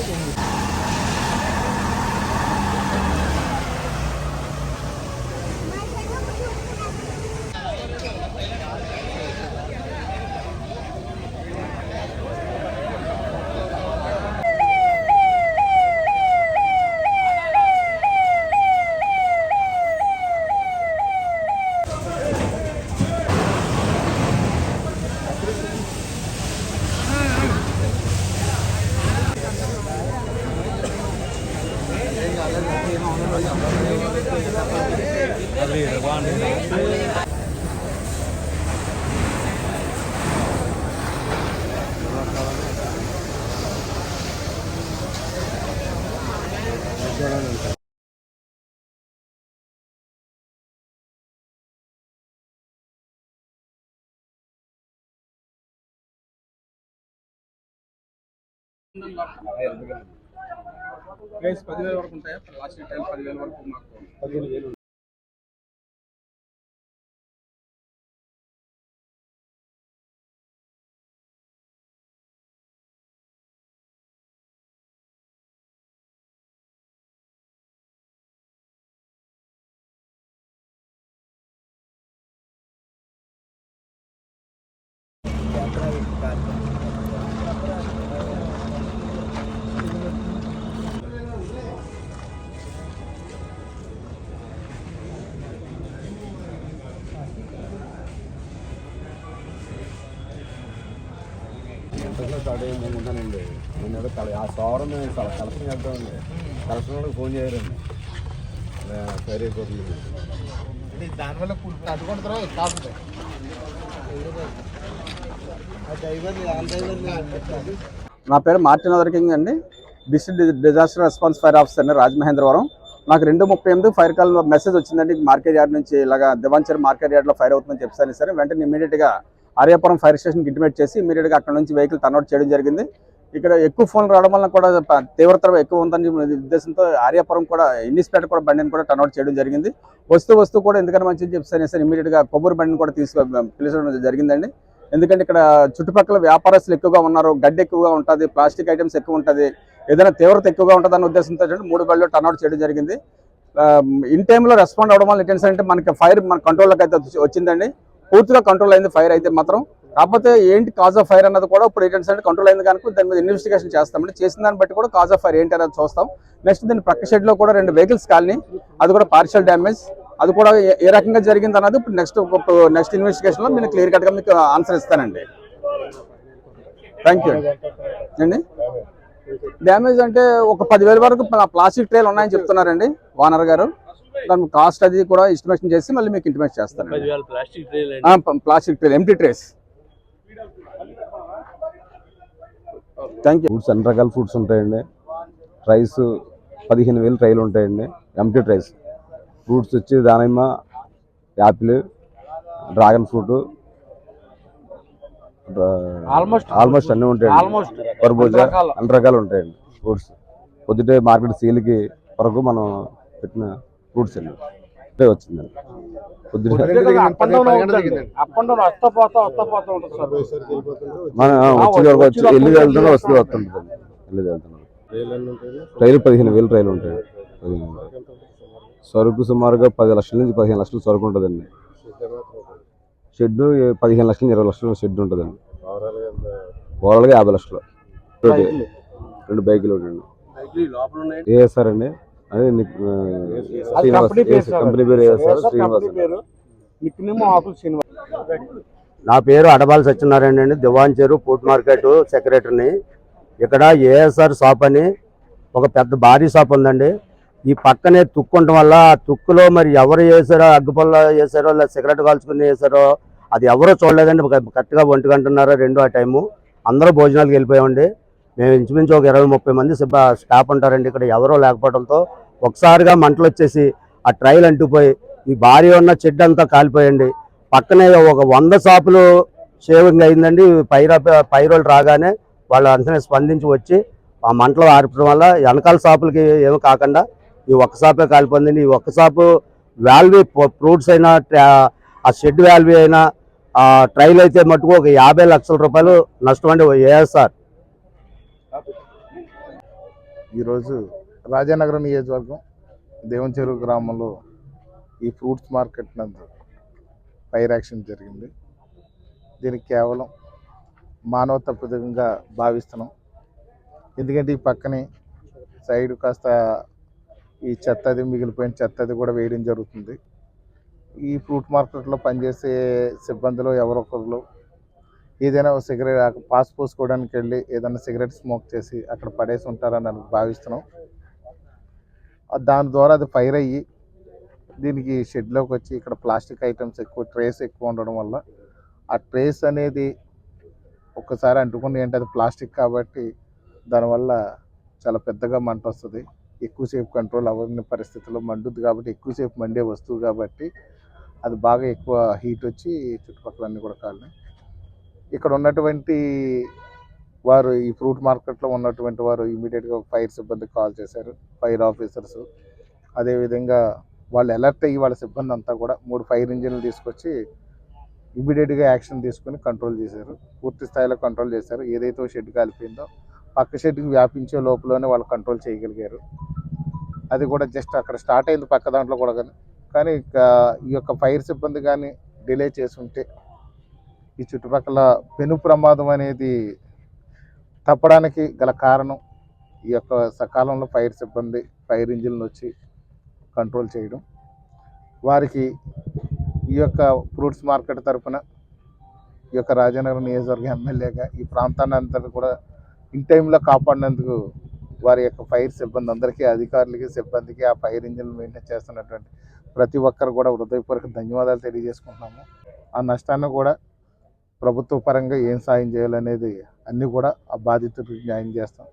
umuunit. Price పదివేల వరకు ఉంటాయా? లాస్ట్ టైం పదివేల వరకు మాకు. పదిహేను వేలు ఎంతలో స్టార్ట్ అయ్యి మేము ఉంటానండి నేను ఏదో కల ఆ సోమవారం మేము కల కలెక్షన్ చేద్దామండి కలెక్షన్ వాళ్ళకి ఫోన్ చేయరండి. సరే దానివల్ల కాదు నా పేరు మార్టిన్ అదర్కింగ్ అండి. District disaster response fire officer అండి రాజమహేంద్రవరం. నాకు రెండు ముప్పై ఎనిమిది ఫైర్ కాల్ మెసేజ్ వచ్చిందండి. మార్కెట్ యార్డ్ నుంచి ఇలాగా దివాంచర్ మార్కెట్ యార్డ్లో ఫైర్ అవుతుందని చెప్పాను. సరే వెంటనే ఇమీడియట్గా ఆర్యాపురం ఫైర్ స్టేషన్కి ఇంటిమేట్ చేసి ఇమీడియట్గా అక్కడ నుంచి వెహికల్ టర్న్అవుట్ చేయడం జరిగింది. ఇక్కడ ఎక్కువ ఫోన్ రావడం వల్ల కూడా తీవ్రత ఎక్కువ ఉందని ఉద్దేశంతో ఆర్యాపురం కూడా ఇన్నిస్పేట కూడా బండిని కూడా టర్న్అవుట్ చేయడం జరిగింది. వస్తూ వస్తూ కూడా ఎందుకని మంచిది చెప్తాను సార్ ఇమీడియట్గా కొబ్బరి బండిని కూడా తీసుకు పిలిచడం జరిగిందండి. ఎందుకంటే ఇక్కడ చుట్టుపక్కల వ్యాపారస్తులు ఎక్కువగా ఉన్నారు గడ్డి ఎక్కువగా ఉంటుంది ప్లాస్టిక్ ఐటమ్స్ ఎక్కువ ఉంటుంది ఏదైనా తీవ్రత ఎక్కువగా ఉంటుంది అన్న ఉద్దేశంతో మూడు బళ్ళు టర్న్అవుట్ చేయడం జరిగింది. ఇన్ టైంలో రెస్పాండ్ అవడం వల్ల ఏంటంటే మనకి ఫైర్ మన కంట్రోల్లోకి అయితే వచ్చిందండి. పూర్తిగా కంట్రోల్ అయింది ఫైర్ అయితే మాత్రం. కాకపోతే ఏంటి కాజ్ ఆఫ్ ఫైర్ అన్నది కూడా ఇప్పుడు ఏంటంటే కంట్రోల్ అయింది కనుక దాని మీద ఇన్వెస్టిగేషన్ చేస్తామండి. చేసిన దాన్ని బట్టి కూడా కాజ్ ఆఫ్ ఫైర్ ఏంటి అనేది చూస్తాం. నెక్స్ట్ దీని ప్రక్క షెడ్లో కూడా రెండు వెహికల్స్ కాలనీ అది కూడా పార్షియల్ డ్యామేజ్ అది కూడా ఏ- రకంగా జరిగింది అన్నది ఇప్పుడు నెక్స్ట్ నెక్స్ట్ ఇన్వెస్టిగేషన్లో నేను క్లియర్ కట్గా మీకు ఆన్సర్ ఇస్తానండి. థ్యాంక్ యూ అండి డ్యామేజ్ అంటే ఒక పదివేల వరకు ప్లాస్టిక్ ట్రేలు ఉన్నాయని చెప్తున్నారండి ఓనర్ గారు. దాని కాస్ట్ అది కూడా ఎస్టిమేషన్ చేసి మళ్ళీ మీకు ఇంటిమేట్ చేస్తాను plastic ట్రేలు empty trays thank you fruits అన్ని రకాల ఫ్రూట్స్ ఉంటాయండి. ప్రైస్ పదిహేను వేలు ట్రైలు ఉంటాయండి. ఎంటీ ట్రైస్ ఫ్రూట్స్ వచ్చి దానిమ్మ apple dragon fruit Almost. Almost అన్నీ ఉంటాయండి. ఆల్మోస్ట్ కర్బూజా అన్ని రకాలు. ఉంటాయండి. ఫ్రూట్స్ పొద్దుటే మార్కెట్ సేల్కి వరకు మనం పెట్టిన ఫ్రూట్స్ అండి ఇప్పుడే వచ్చిందండి. మన వచ్చే వరకు వచ్చి వెళ్ళి వెళ్తున్నా వస్తూ వస్తుంటుంది. వెళ్ళి వెళ్తున్నాం. ట్రైలు పదిహేను వేలు ట్రైలు ఉంటాయి. సరుకు సుమారుగా పది లక్షల నుంచి పదిహేను లక్షలు సరుకు ఉంటుందండి. షెడ్ పదిహేను లక్షల నుంచి ఇరవై లక్షల షెడ్ ఉంటుందండి. ఓవరాల్గా యాభై లక్షలు. రెండు బైకులు ఉండండి. ఏ సార్ అండి? అదే కంపెనీ పేరు పేరు నా పేరు అడబాల్ సత్యనారాయణ అండి. దివాంచేరు ఫుడ్ మార్కెట్ సెక్రటరీని. ఇక్కడ ఏఎస్ఆర్ షాప్ అని ఒక పెద్ద భారీ షాప్ ఉందండి. ఈ పక్కనే తుక్కు ఉండటం వల్ల ఆ తుక్కులో మరి ఎవరు వేసారో అగ్గిపొల్ల వేసారో లేదా సిగరెట్ కాల్చుకుని వేసారో అది ఎవరో చూడలేదండి. కరెక్ట్గా ఒంటి గంటన్నర రెండు ఆ టైము. అందరూ భోజనాలకు వెళ్ళిపోయామండి. మేము ఇంచుమించు ఒక ఇరవై ముప్పై మంది సిబ్బ స్టాఫ్ ఉంటారండి ఇక్కడ ఎవరో లేకపోవడంతో ఒకసారిగా మంటలు వచ్చేసి ఆ ట్రైల్ అంటుపోయి ఈ భారీ ఉన్న చెడ్డ అంతా కాలిపోయండి. పక్కనే ఒక వంద షాపులు షేవింగ్ అయిందండి. పైర పైరోలు రాగానే వాళ్ళు అంతనే స్పందించి వచ్చి ఆ మంటలు ఆర్పడం వల్ల వెనకాల షాపులకి ఏమి కాకుండా ఈ ఒక్క షాపే కాలిపోయిందండి. ఈ ఒక్క షాపు వాల్వీ ఫ్రూట్స్ అయినా ట్రా- ఆ షెడ్ వాల్వీ అయినా ఆ ట్రైల్ అయితే మటుకు ఒక యాభై లక్షల రూపాయలు నష్టం అండి ఏఎస్ఆర్. ఈరోజు రాజానగరం నియోజకవర్గం దేవంచెరువు గ్రామంలో ఈ ఫ్రూట్స్ మార్కెట్ నందు ఫైర్ యాక్షన్ జరిగింది. దీనికి కేవలం మానవ తప్పిదంగా భావిస్తున్నాం. ఎందుకంటే ఈ పక్కనే సైడ్ కాస్త ఈ చెత్త అది మిగిలిపోయిన చెత్త అది కూడా వేయడం జరుగుతుంది. ఈ ఫ్రూట్ మార్కెట్లో పనిచేసే సిబ్బందిలో ఎవరొకరు ఏదైనా ఒక సిగరెట్ పాస్ పోసుకోవడానికి వెళ్ళి ఏదైనా సిగరెట్ స్మోక్ చేసి అక్కడ పడేసి ఉంటారని అని భావిస్తున్నాం. దాని ద్వారా అది ఫైర్ అయ్యి దీనికి షెడ్లోకి వచ్చి ఇక్కడ ప్లాస్టిక్ ఐటమ్స్ ఎక్కువ ట్రేస్ ఎక్కువ ఉండడం వల్ల ఆ ట్రేస్ అనేది ఒక్కసారి అంటుకుని ఏంటి అది ప్లాస్టిక్ కాబట్టి దానివల్ల చాలా పెద్దగా మంట వస్తుంది. ఎక్కువసేపు కంట్రోల్ అవ్వని పరిస్థితుల్లో మండుద్ది కాబట్టి ఎక్కువసేపు మండే వస్తువు కాబట్టి అది బాగా ఎక్కువ హీట్ వచ్చి చుట్టుపక్కల అన్నీ కూడా కాలినాయి. ఇక్కడ ఉన్నటువంటి వారు ఈ ఫ్రూట్ మార్కెట్లో ఉన్నటువంటి వారు ఇమీడియట్గా ఫైర్ సిబ్బందికి కాల్ చేశారు ఫైర్ ఆఫీసర్స్. అదేవిధంగా వాళ్ళు అలర్ట్ అయ్యి వాళ్ళ సిబ్బంది అంతా కూడా మూడు ఫైర్ ఇంజిన్లు తీసుకొచ్చి ఇమీడియట్గా యాక్షన్ తీసుకొని కంట్రోల్ చేశారు. పూర్తి స్థాయిలో కంట్రోల్ చేశారు. ఏదైతే షెడ్ కాలిపోయిందో పక్క షెడ్కి వ్యాపించే లోపలనే వాళ్ళు కంట్రోల్ చేయగలిగారు. అది కూడా జస్ట్ అక్కడ స్టార్ట్ అయింది పక్క దాంట్లో కూడా కానీ కానీ ఈ యొక్క ఫైర్ సిబ్బంది కానీ డిలే చేసుంటే ఈ చుట్టుపక్కల పెను ప్రమాదం అనేది తప్పడానికి గల కారణం ఈ యొక్క సకాలంలో ఫైర్ సిబ్బంది ఫైర్ ఇంజిన్లు వచ్చి కంట్రోల్ చేయడం. వారికి ఈ యొక్క ఫ్రూట్స్ మార్కెట్ తరపున ఈ యొక్క రాజనగరం నియోజకవర్గ ఎమ్మెల్యేగా ఈ ప్రాంతాన్ని అంతా కూడా ఇన్ టైంలో కాపాడినందుకు వారి యొక్క ఫైర్ సిబ్బంది అందరికీ అధికారులకి సిబ్బందికి ఆ ఫైర్ ఇంజిన్లు మెయింటైన్ చేస్తున్నటువంటి ప్రతి ఒక్కరు కూడా హృదయపూర్వక ధన్యవాదాలు తెలియజేసుకుంటున్నాము. ఆ నష్టాన్ని కూడా ప్రభుత్వ పరంగా ఏం సాయం చేయాలనేది అన్నీ కూడా ఆ బాధితుడికి న్యాయం చేస్తాం.